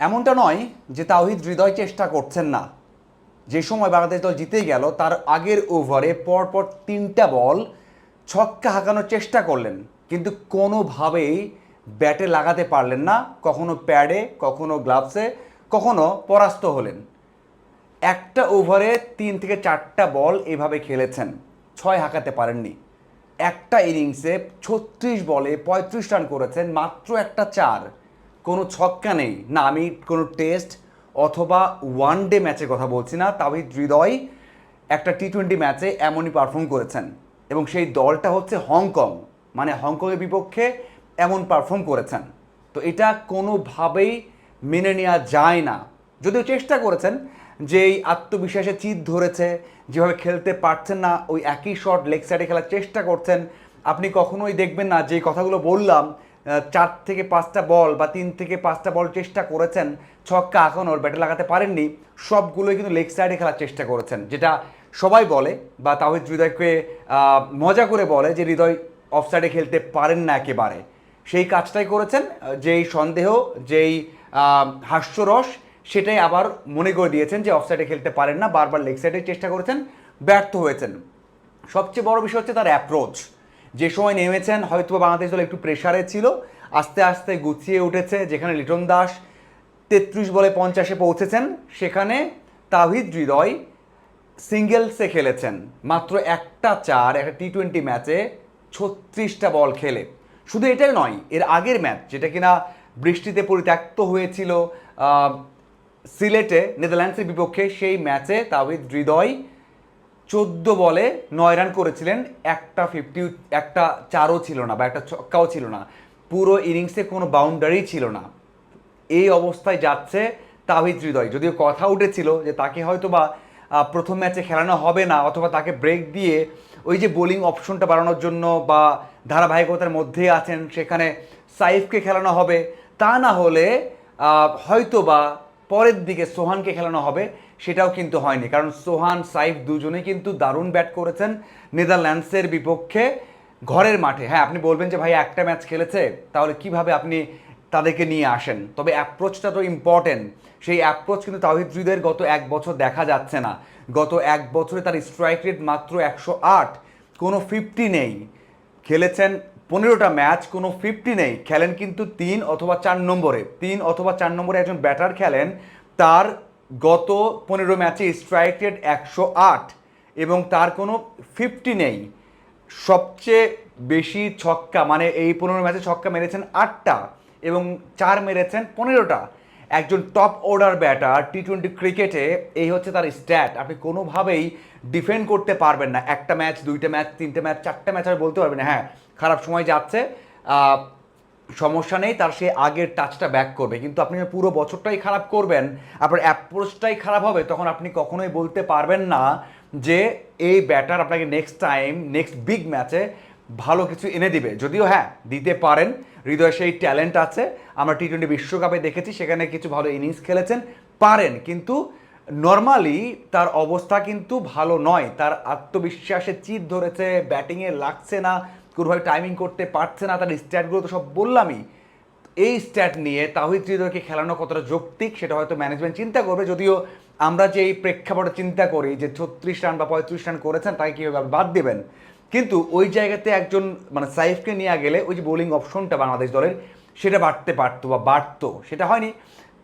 এমনটা নয় যে তাওহিদ হৃদয় চেষ্টা করছেন না। যে সময় বাংলাদেশ দল জিতেই গেল, তার আগের ওভারে পরপর তিনটা বল ছক্কা হাঁকানোর চেষ্টা করলেন, কিন্তু কোনোভাবেই ব্যাটে লাগাতে পারলেন না। কখনো প্যাডে, কখনো গ্লাভসে, কখনো পরাস্ত হলেন। একটা ওভারে তিন থেকে চারটা বল এভাবে খেলেছেন, ছয় হাঁকাতে পারেননি। একটা ইনিংসে ছত্রিশ বলে পঁয়ত্রিশ রান করেছেন, মাত্র একটা চার। কোনো ছক্কা নেই। না, আমি কোনো টেস্ট অথবা ওয়ান ডে ম্যাচের কথা বলছি না। তাহিদ হৃদয় একটা টি টোয়েন্টি ম্যাচে এমনই পারফর্ম করেছেন। এবং সেই দলটা হচ্ছে হংকং। মানে হংকংয়ের বিপক্ষে এমন পারফর্ম করেছেন। তো এটা কোনোভাবেই মেনে নেওয়া যায় না। যদিও চেষ্টা করেছেন যে এই আত্মবিশ্বাসে চিত ধরেছে, যেভাবে খেলতে পারছেন না, ওই একই শট লেগ সাইডে খেলার চেষ্টা করছেন। আপনি কখনোই দেখবেন না যে কথাগুলো বললাম চার থেকে পাঁচটা বল বা তিন থেকে পাঁচটা বল চেষ্টা করেছেন, ছক্কা এখনও ব্যাটে লাগাতে পারেননি। সবগুলোই কিন্তু লেগ সাইডে খেলার চেষ্টা করেছেন, যেটা সবাই বলে বা তাহিদ হৃদয়কে মজা করে বলে যে হৃদয় অফ সাইডে খেলতে পারেন না একেবারে। সেই কাজটাই করেছেন, যেই সন্দেহ, যেই হাস্যরস, সেটাই আবার মনে করে দিয়েছেন যে অফ সাইডে খেলতে পারেন না, বারবার লেগ সাইডে চেষ্টা করেছেন, ব্যর্থ হয়েছেন। সবচেয়ে বড় বিষয় হচ্ছে তার অ্যাপ্রোচ যে সময় নেমেছেন হয়তো বাংলাদেশ দল একটু প্রেশারে ছিল। আস্তে আস্তে গুছিয়ে উঠেছে, যেখানে লিটন দাস তেত্রিশ বলে পঞ্চাশে পৌঁছেছেন, সেখানে তাহিদ হৃদয় সিঙ্গেলসে খেলেছেন। মাত্র একটা চার, একটা টি টোয়েন্টি ম্যাচে ছত্রিশটা বল খেলে। শুধু এটাই নয়, এর আগের ম্যাচ যেটা কিনা বৃষ্টিতে পরিত্যক্ত হয়েছিল সিলেটে, নেদারল্যান্ডসের বিপক্ষে, সেই ম্যাচে তাহিদ হৃদয় চোদ্দ বলে নয় রান করেছিলেন, একটা ফিফটি একটা চারও ছিল না বা একটা ছক্কাও ছিল না। পুরো ইনিংসে কোনো বাউন্ডারি ছিল না। এই অবস্থায় যাচ্ছে তাহিদ হৃদয়। যদিও কথা উঠেছিল যে তাকে হয়তো বা প্রথম ম্যাচে খেলানো হবে না অথবা তাকে ব্রেক দিয়ে ওই যে বোলিং অপশনটা বাড়ানোর জন্য বা ধারাবাহিকতার মধ্যে আছেন, সেখানে সাইফকে খেলানো হবে। তা না হলে হয়তো বা পরের দিকে সোহানকে খেলানো হবে। সেটাও কিন্তু হয়নি। কারণ সোহান, সাইফ দুজনেই কিন্তু দারুণ ব্যাট করেছেন নেদারল্যান্ডসের বিপক্ষে ঘরের মাঠে। হ্যাঁ আপনি বলবেন যে ভাই একটা ম্যাচ খেলেছে, তাহলে কীভাবে আপনি তাদেরকে নিয়ে আসেন? তবে অ্যাপ্রোচটা তো ইম্পর্টেন্ট সেই অ্যাপ্রোচ কিন্তু তাহিদ গত এক বছর দেখা যাচ্ছে না। গত এক বছরে তার স্ট্রাইক রেট মাত্র একশো আট, কোনো ফিফটি নেই। খেলেছেন পনেরোটা ম্যাচ কোনো ফিফটি নেই। খেলেন কিন্তু তিন অথবা চার নম্বরে। তিন অথবা চার নম্বরে একজন ব্যাটার খেলেন, তার গত পনেরো ম্যাচে স্ট্রাইক রেট একশো আট এবং তার কোনো ফিফটি নেই। সবচেয়ে বেশি ছক্কা মানে এই পনেরো ম্যাচে ছক্কা মেরেছেন আটটা এবং চার মেরেছেন পনেরোটা। একজন top order batter T twenty ক্রিকেটে এই হচ্ছে তার স্ট্যাট আপনি কোনোভাবেই ডিফেন্ড করতে পারবেন না। একটা ম্যাচ, দুইটা ম্যাচ, তিনটে ম্যাচ, চারটে ম্যাচ, আর বলতে পারবেন হ্যাঁ খারাপ সময় যাচ্ছে। সমস্যা নেই, তার সে আগের টাচটা ব্যাক করবে। কিন্তু আপনি পুরো বছরটাই খারাপ করবেন, আপনার অ্যাপ্রোচটাই খারাপ হবে, তখন আপনি কখনোই বলতে পারবেন না যে এই ব্যাটার আপনাকে নেক্সট টাইম নেক্সট বিগ ম্যাচে ভালো কিছু এনে দিবে। যদিও হ্যাঁ দিতে পারেন। হৃদয় সেই ট্যালেন্ট আছে। আমরা টি টোয়েন্টি বিশ্বকাপে দেখেছি, সেখানে কিছু ভালো ইনিংস খেলেছেন, পারেন। কিন্তু নর্মালি তার অবস্থা কিন্তু ভালো নয়। তার আত্মবিশ্বাসে চিত ধরেছে ব্যাটিংয়ে লাগছে না। কোনোভাবে টাইমিং করতে পারছে না তার স্ট্যাটগুলো তো সব বললামই। এই স্ট্যাট নিয়ে তাহিদ হৃদয়কে খেলানো কতটা যৌক্তিক, সেটা হয়তো ম্যানেজমেন্ট চিন্তা করবে। যদিও আমরা যে এই প্রেক্ষাপটে চিন্তা করি যে ছত্রিশ রান বা পঁয়ত্রিশ রান করেছেন, তাকে কীভাবে বাদ দেবেন? কিন্তু ওই জায়গাতে একজন মানে সাইফকে নিয়ে গেলে ওই যে বোলিং অপশনটা বাংলাদেশ দলের, সেটা বাড়তে পারতো বা বাড়তো। সেটা হয়নি।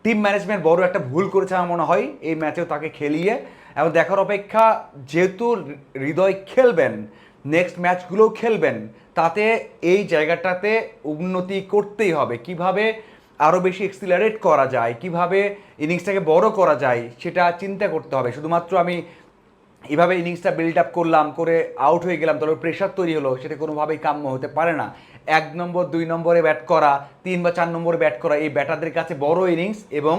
টিম ম্যানেজমেন্ট বড় একটা ভুল করেছে আমার মনে হয়। এই ম্যাচেও তাকে খেলিয়ে। এবং দেখার অপেক্ষা, যেহেতু হৃদয় খেলবেন নেক্সট ম্যাচগুলোও খেলবেন। তাতে এই জায়গাটাতে উন্নতি করতেই হবে। কীভাবে আরও বেশি এক্সিলারেট করা যায়, কীভাবে ইনিংসটাকে বড় করা যায়, সেটা চিন্তা করতে হবে। শুধুমাত্র আমি এভাবে ইনিংসটা বিল্ড আপ করলাম, করে আউট হয়ে গেলাম তবে প্রেশার তৈরি হলো, সেটা কোনোভাবেই কাম্য হতে পারে না। এক নম্বর, দুই নম্বরে ব্যাট করা, তিন বা চার নম্বরে ব্যাট করা, এই ব্যাটারদের কাছে বড় ইনিংস এবং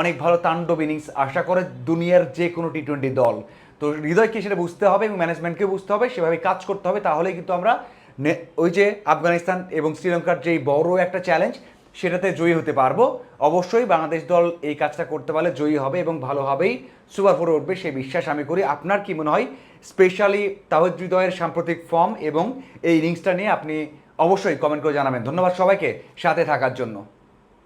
অনেক ভালো তাণ্ডব ইনিংস আশা করে দুনিয়ার যে কোনো টি টোয়েন্টি দল। তো হৃদয়কে সেটা বুঝতে হবে এবং ম্যানেজমেন্টকে বুঝতে হবে, সেভাবে কাজ করতে হবে, তাহলেই কিন্তু আমরা ওই যে আফগানিস্তান এবং শ্রীলঙ্কার যেই বড় একটা চ্যালেঞ্জ সেটাতে জয়ী হতে পারব। অবশ্যই বাংলাদেশ দল এই কাজটা করতে পারলে জয়ী হবে এবং ভালোভাবেই সুপার ফোরে উঠবে সেই বিশ্বাস আমি করি। আপনার কি মনে হয়? স্পেশালি তাহিদ হৃদয়ের সাম্প্রতিক ফর্ম এবং এই ইনিংসটা নিয়ে আপনি অবশ্যই কমেন্ট করে জানাবেন। ধন্যবাদ সবাইকে, সাথে থাকার জন্য।